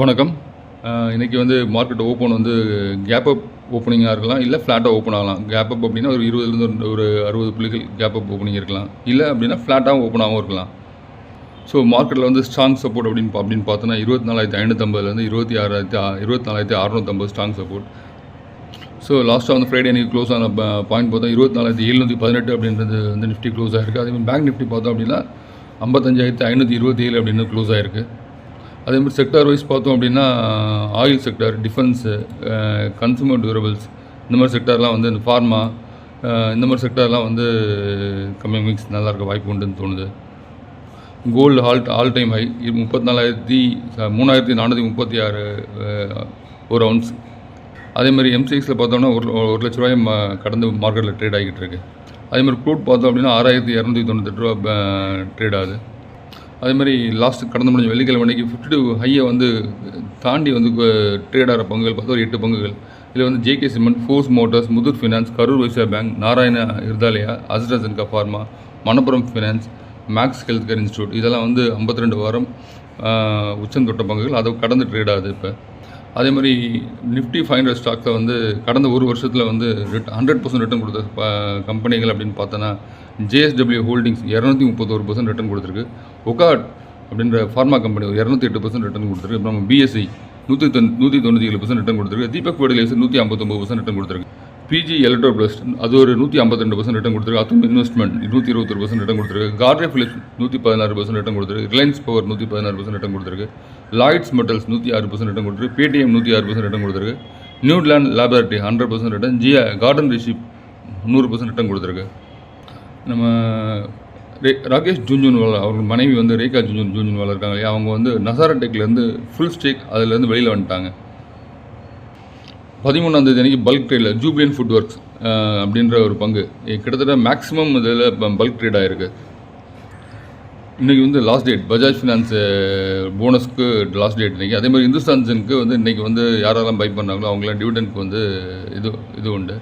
வணக்கம். இன்றைக்கி வந்து மார்க்கெட் ஓப்பன் வந்து கேப் அப் ஓப்பனிங்காக இருக்கலாம் இல்லை ஃப்ளாட்டாக ஓப்பன் ஆகலாம். கேப் அப் அப்படின்னா ஒரு இருபதுலேருந்து ஒரு அறுபது புள்ளிகள் கேப் அப் ஓப்பனிங் இருக்கலாம். இல்லை அப்படின்னா ஃப்ளாட்டாகவும் ஓப்பன் ஆகவும் இருக்கலாம். ஸோ மார்க்கெட்டில் வந்து ஸ்ட்ராங் சப்போர்ட் அப்படின்னு அப்படின்னு பார்த்தோன்னா இருபத்தி நாலாயிரத்தி ஐநூற்றம்பதுலேருந்து இருபத்தி ஆறாயிரத்தி இருபத்தி நாலாயிரத்தி அறநூற்றம்பது ஸ்ட்ராங் சப்போர்ட் ஸோ லாஸ்ட்டாக வந்து ஃப்ரைடே அன்றைக்கி க்ளோஸ் ஆன பாயிண்ட் பார்த்தோம் இருபத்தி நாலாயிரத்தி எழுநூற்றி பதினெட்டு அப்படின்றது வந்து நிஃப்டி க்ளோஸ் ஆயிருக்கு. அதே மாதிரி பேங்க் நிஃப்டி பார்த்தோம் அப்படின்னா ஐம்பத்தஞ்சாயிரத்தி ஐநூற்றி இருபத்தி ஏழு அப்படின்னு க்ளோஸ் ஆயிருக்கு. அதே மாதிரி செக்டார் வைஸ் பார்த்தோம் அப்படின்னா oil sector defence consumer durables இந்த மாதிரி செக்டார்லாம் வந்து இந்த ஃபார்மா இந்த மாதிரி செக்டார்லாம் வந்து கம்மிங் மிக்ஸ் நல்லா இருக்க வாய்ப்பு உண்டுன்னு தோணுது. Gold all all time high முப்பத்தி நாலாயிரத்தி மூணாயிரத்தி நானூற்றி முப்பத்தி ஆறு ஒரு அவுன்ஸ் அதே மாதிரி எம்சிஎக்ஸில் பார்த்தோம்னா ஒரு ஒரு லட்ச ரூபாய் கடந்து மார்க்கெட்டில் ட்ரேட் ஆகிட்டு இருக்கு. அதே மாதிரி க்ரூட் பார்த்தோம் அப்படின்னா ஆறாயிரத்தி இரநூத்தி தொண்ணூத்தெட்டு ரூபா ட்ரேட் ஆகுது. அதே மாதிரி லாஸ்ட் கடந்து முடிஞ்ச வெள்ளிக்கிழமை அன்னைக்கு ஃபிஃப்டி டூ ஹையை வந்து தாண்டி வந்து ட்ரேடாகிற பங்குகள் பார்த்தா ஒரு எட்டு பங்குகள். இதில் வந்து JK cement Force Motors Muthoot finance Karur Vysya bank Narayana Hrudayalaya AstraZeneca pharma Manappuram finance Max health care institute இதெல்லாம் வந்து 52 ரெண்டு வாரம் உச்சந்தொட்ட உச்சம் தொட்ட பங்குகள். அதை கடந்து ட்ரேட் ஆகுது இப்போ. அதே மாதிரி நிஃப்டி ஃபைவ் ஹண்ட்ரட் ஸ்டாக்ஸை வந்து கடந்த ஒரு வருஷத்தில் வந்து ரிட் ஹண்ட்ரட் பர்சன்ட் ரிட்டர்ன் கொடுத்த கம்பெனிகள் அப்படின்னு பார்த்தோன்னா ஜேஎஸ்டபிள்யூ ஹோல்டிங்ஸ் இரநூத்தி முப்பத்தோரு பர்சன்ட் ரிட்டர்ன் கொடுத்துருக்கு. ஒகாட் அப்படின்ற ஃபார்மா கம்பெனி ஒரு இரநூத்தி எட்டு பர்சன்ட் ரிட்டர்ன் கொடுத்துருக்கு. அப்புறம் நம்ம பிஎஸ்சி நூற்றி தொன் நூற்றி தொண்ணூற்றி ஏழு பர்சன்ட் ரிட்டர்ன் கொடுத்துருக்கு. தீபக் ஃபர்டிலைசர் நூற்றி ஐம்பத்தொம்பது பர்சன்ட் ரிட்டர்ன் கொடுத்துருக்கு. பிஜி எலக்ட்ரோ பிளஸ் அது ஒரு நூற்றி ஐம்பத்தி பர்சன்ட் ரிட்டன் கொடுத்துருக்கு. அத்தும் இன்வெஸ்ட்மெண்ட் நூற்றி இருபத்தொரு பர்சன்ட் ரிட்டன் கொடுத்துருக்கு. கார்டே ஃபிலிப்ஸ் நூற்றி பதினாறு பர்சன்ட் ரிட்டன் கொடுத்துருக்கு. ரிலையன்ஸ் பவர் நூற்றி பதினாறு பர்சன்ட் ரிட்டன் கொடுத்துருக்கு. லாய்ட்ஸ் மெட்டல்ஸ் நூற்றி ஆறு பர்சன்ட் ரிட்டன் கொடுத்துருக்கு. பேடிஎம் நூற்றி ஆறு பர்சன்ட் ரிட்டன் கொடுத்துருக்கு. Neuland laboratory hundred percent return ஜியா கார்டன் ரிஷிப் நூறு பர்சன்ட் ரிட்டன் கொடுத்துருக்கு. நம்ம ரே ராகேஷ் ஜூன்ஜூன்வாலா அவங்க மனைவி வந்து ரேகா ஜூன்ஜூன் ஜூன்ஜூன்வாலா இருக்காங்க இல்லையா? அவங்க வந்து நசாரா டெக்லேருந்து ஃபுல் ஸ்டேக் அதுலேருந்து வெளியில் வந்துட்டாங்க. பதிமூணாம் தேதி அன்றைக்கி பல்க் ட்ரேடில் ஜூப்ளியன் ஃபுட் ஒர்க்ஸ் அப்படின்ற ஒரு பங்கு. கிட்டத்தட்ட மேக்ஸிமம் இதில் பல்க் ட்ரேட் ஆகிருக்கு இன்றைக்கி வந்து லாஸ்ட் டேட் பஜாஜ் ஃபினான்ஸ் போனஸ்க்கு லாஸ்ட் டேட் இன்றைக்கி அதே மாதிரி இந்துஸ்தான் ஜின்க்கு வந்து இன்றைக்கி வந்து யாரெல்லாம் பை பண்ணாங்களோ அவங்களாம் டிவிடெண்ட்க்கு வந்து இது இது உண்டு.